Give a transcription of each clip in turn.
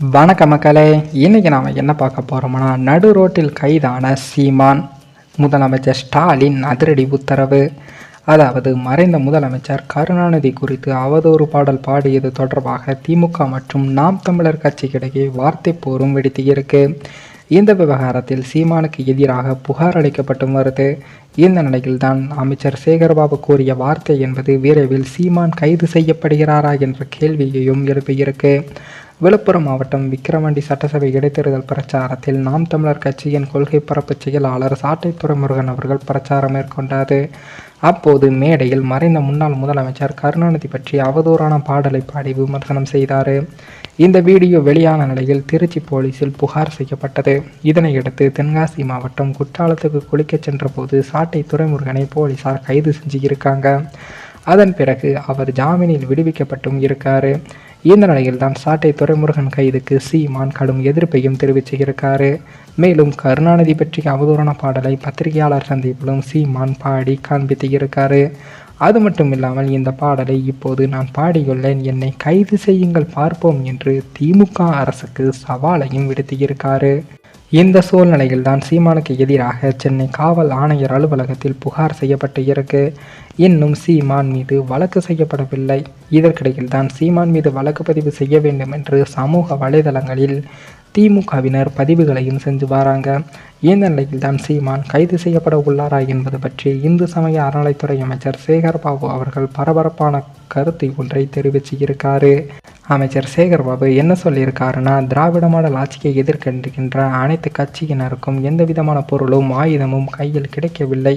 வணக்க மக்களே. இன்னைக்கு நாம் என்ன பார்க்க போகிறோம்னா நடு ரோட்டில் கைதான சீமான் முதலமைச்சர் ஸ்டாலின் அதிரடி உத்தரவு. அதாவது மறைந்த முதலமைச்சர் கருணாநிதி குறித்து அவதூறு பாடல் பாடியது தொடர்பாக திமுக மற்றும் நாம் தமிழர் கட்சிக்கிடையே வார்த்தை போரும் வெடித்து இருக்கு. இந்த விவகாரத்தில் சீமானுக்கு எதிராக புகார் அளிக்கப்பட்டு வருது. இந்த நிலையில்தான் அமைச்சர் சேகர்பாபு கூறிய வார்த்தை என்பது விரைவில் சீமான் கைது செய்யப்படுகிறாரா என்ற கேள்வியையும் எழுப்பியிருக்கு. விழுப்புரம் மாவட்டம் விக்கிரவாண்டி சட்டசபை இடைத்தேர்தல் பிரச்சாரத்தில் நாம் தமிழர் கட்சியின் கொள்கை பரப்பு செயலாளர் சாட்டை முருகன் அவர்கள் பிரச்சாரம் மேற்கொண்டார். அப்போது மேடையில் மறைந்த முன்னாள் முதலமைச்சர் கருணாநிதி பற்றி அவதூறான பாடலை பாடி விமர்சனம் செய்தார். இந்த வீடியோ வெளியான நிலையில் திருச்சி போலீசில் புகார் செய்யப்பட்டது. இதனையடுத்து தென்காசி மாவட்டம் குற்றாலத்துக்கு குளிக்கச் சென்றபோது சாட்டை துறைமுருகனை போலீசார் கைது செஞ்சு இருக்காங்க அதன் பிறகு அவர் ஜாமீனில் விடுவிக்கப்பட்டும் இருக்கார். இந்த நிலையில் தான் சாட்டை துறைமுருகன் கைதுக்கு சீமான் கடும் எதிர்ப்பையும் தெரிவிச்சிருக்காரு. மேலும் கருணாநிதி பற்றிய அவதூறான பாடலை பத்திரிகையாளர் சந்திப்பிலும் சீமான் பாடி காண்பித்து இருக்காரு. அது மட்டும் இல்லாமல் இந்த பாடலை இப்போது நான் பாடியுள்ளேன். என்னை கைது செய்யுங்கள் பார்ப்போம் என்று திமுக அரசுக்கு சவாலையும் விடுத்தியிருக்காரு இந்த சூழ்நிலையில் தான் சீமானுக்கு எதிராக சென்னை காவல் ஆணையர் அலுவலகத்தில் புகார் செய்யப்பட்டு இருக்கு. இன்னும் சீமான் மீது வழக்கு செய்யப்படவில்லை. இதற்கிடையில் தான் சீமான் மீது வழக்கு பதிவு செய்ய வேண்டும் என்று சமூக வலைதளங்களில் திமுகவினர் பதிவுகளையும் செஞ்சு வராங்க. இந்த நிலையில் தான் சீமான் கைது செய்யப்பட உள்ளாரா என்பது பற்றி இந்து சமய அறநிலைத்துறை அமைச்சர் சேகர்பாபு அவர்கள் பரபரப்பான கருத்தை ஒன்றை தெரிவிச்சிருக்காரு. அமைச்சர் சேகர்பாபு என்ன சொல்லியிருக்காருன்னா திராவிட மாடல் ஆட்சியை எதிர்க்கின்ற அனைத்து கட்சியினருக்கும் எந்த விதமான பொருளும் ஆயுதமும் கையில் கிடைக்கவில்லை.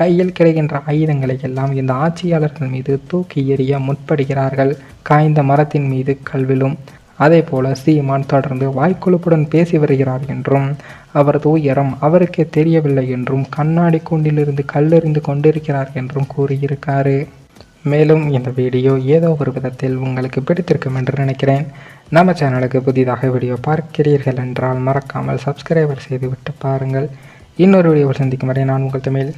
கையில் கிடைக்கின்ற ஆயுதங்களை எல்லாம் இந்த ஆட்சியாளர்கள் மீது தூக்கி எறிய முற்படுகிறார்கள். காய்ந்த மரத்தின் மீது கல்விலும் அதே போல சீமான் தொடர்ந்து வாய்க்குழுப்புடன் பேசி வருகிறார் என்றும் அவரது உயரம் அவருக்கே தெரியவில்லை என்றும் கண்ணாடி கூண்டிலிருந்து கல்லெறிந்து கொண்டிருக்கிறார் என்றும் கூறியிருக்காரு. மேலும் இந்த வீடியோ ஏதோ ஒரு விதத்தில் உங்களுக்கு பிடித்திருக்கும் என்று நினைக்கிறேன். நம்ம சேனலுக்கு புதிதாக வீடியோ பார்க்கிறீர்கள் என்றால் மறக்காமல் சப்ஸ்கிரைபர் செய்துவிட்டு பாருங்கள். இன்னொரு வீடியோவில் சந்திக்கும் வரை நான் உங்கள் தமிழ்.